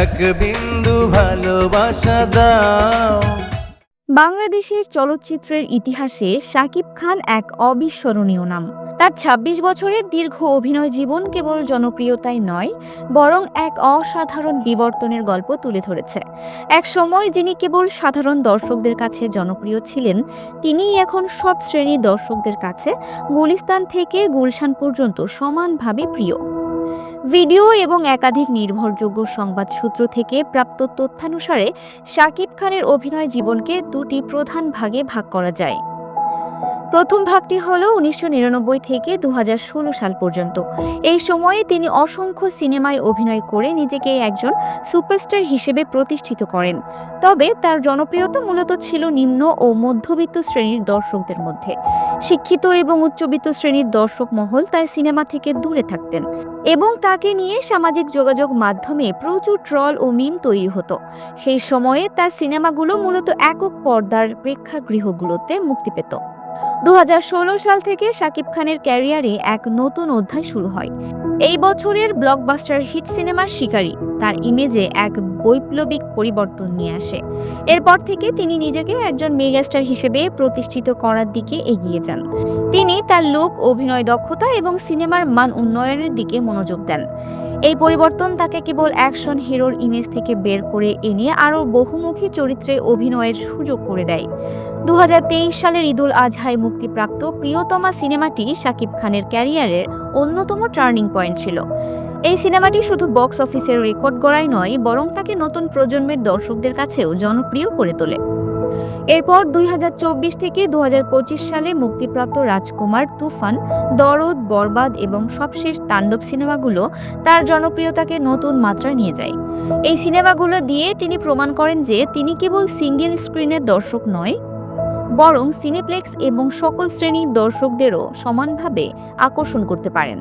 এক বিন্দু ভালোবাসা দাও। বাংলাদেশের চলচ্চিত্রের ইতিহাসে শাকিব খান এক অবিস্মরণীয় নাম। তার ২৬ বছরের দীর্ঘ অভিনয় জীবন কেবল জনপ্রিয়তাই নয়, বরং এক অসাধারণ বিবর্তনের গল্প তুলে ধরেছে। এক সময় যিনি কেবল সাধারণ দর্শকদের কাছে জনপ্রিয় ছিলেন, তিনিই এখন সব শ্রেণির দর্শকদের কাছে গুলিস্তান থেকে গুলশান পর্যন্ত সমানভাবে প্রিয়। ভিডিও এবং একাধিক নির্ভরযোগ্য সংবাদ সূত্র থেকে প্রাপ্ত তথ্যানুসারে শাকিব খানের অভিনয় জীবনকে দুটি প্রধান ভাগে ভাগ করা যায়। প্রথম ভাগটি হল উনিশশো নিরানব্বই থেকে দু হাজার ষোলো সাল পর্যন্ত। এই সময়ে তিনি অসংখ্য সিনেমায় অভিনয় করে নিজেকে একজন সুপারস্টার হিসেবে প্রতিষ্ঠিত করেন। তবে তার জনপ্রিয়তা মূলত ছিল নিম্ন ও মধ্যবিত্ত শ্রেণির দর্শকদের মধ্যে। শিক্ষিত এবং উচ্চবিত্ত শ্রেণির দর্শক মহল তার সিনেমা থেকে দূরে থাকতেন এবং তাকে নিয়ে সামাজিক যোগাযোগ মাধ্যমে প্রচুর ট্রল ও মিম তৈরি হতো। সেই সময়ে তার সিনেমাগুলো মূলত একক পর্দার প্রেক্ষাগৃহগুলোতে মুক্তি পেত। দু হাজার ষোলো সাল থেকে শাকিব খানের ক্যারিয়ারে এক নতুন অধ্যায় শুরু হয়। এই বছরের ব্লকবাস্টার হিট সিনেমার শিকারী, তার ইমেজে এক বৈপ্লবিক পরিবর্তন নিয়ে আসে। এরপর থেকে তিনি নিজেকে একজন মেগাস্টার হিসেবে প্রতিষ্ঠিত করার দিকে এগিয়ে যান। তিনি তার লোক, অভিনয় দক্ষতা এবং সিনেমার মান উন্নয়নের দিকে মনোযোগ দেন। এই পরিবর্তন তাকে কেবল অ্যাকশন হিরোর ইমেজ থেকে বের করে এনে আরও বহুমুখী চরিত্রে অভিনয়ের সুযোগ করে দেয়। দু হাজার তেইশ সালের ঈদুল আজহায় মুক্তিপ্রাপ্ত প্রিয়তমা সিনেমাটি শাকিব খানের ক্যারিয়ারের অন্যতম টার্নিং পয়েন্ট ছিল। এই সিনেমাটি শুধু বক্স অফিসের রেকর্ড গড়াই নয়, বরং তাকে নতুন প্রজন্মের দর্শকদের কাছেও জনপ্রিয় করে তোলে। এরপর দুই হাজার চব্বিশ থেকে দুহাজার পঁচিশ সালে মুক্তিপ্রাপ্ত রাজকুমার তুফান, দরদ, বরবাদ এবং সবশেষ তাণ্ডব সিনেমাগুলো তার জনপ্রিয়তাকে নতুন মাত্রায় নিয়ে যায়। এই সিনেমাগুলো দিয়ে তিনি প্রমাণ করেন যে তিনি কেবল সিঙ্গেল স্ক্রিনের দর্শক নয়, বরং সিনেপ্লেক্স এবং সকল শ্রেণির দর্শকদেরও সমানভাবে আকর্ষণ করতে পারেন।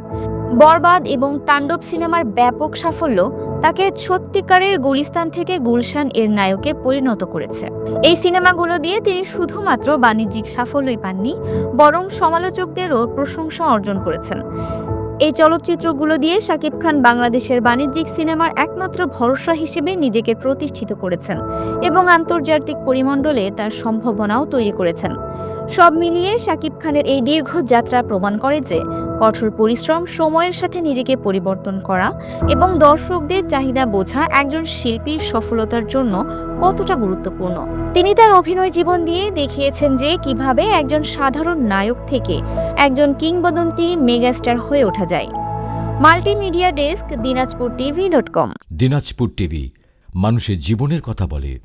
বরবাদ এবং তাণ্ডব সিনেমার ব্যাপক সাফল্য তাকে সত্যিকারের গুলিস্তান থেকে গুলশান এর নায়কে পরিণত করেছে। এই সিনেমাগুলো দিয়ে তিনি শুধুমাত্র বাণিজ্যিক সাফল্যই পাননি, বরং সমালোচকদেরও প্রশংসা অর্জন করেছেন। এই চলচ্চিত্রগুলো দিয়ে শাকিব খান বাংলাদেশের বাণিজ্যিক সিনেমার একমাত্র ভরসা হিসেবে নিজেকে প্রতিষ্ঠিত করেছেন এবং আন্তর্জাতিক পরিমণ্ডলে তার সম্ভাবনাও তৈরি করেছেন। সব মিলিয়ে শাকিব খানের এই দীর্ঘ যাত্রা প্রমাণ করে যে কঠোর পরিশ্রম, সময়ের সাথে নিজেকে পরিবর্তন করা এবং দর্শকদের চাহিদা বোঝা একজন শিল্পীর সফলতার জন্য কতটা গুরুত্বপূর্ণ। তিনি তার অভিনয় জীবন দিয়ে দেখিয়েছেন যে কীভাবে একজন সাধারণ নায়ক থেকে একজন কিংবদন্তি মেগাস্টার হয়ে ওঠা যায়। Multimedia desk, Dinajpur TV dot com. Dinajpur TV, মানুষের জীবনের কথা বলে।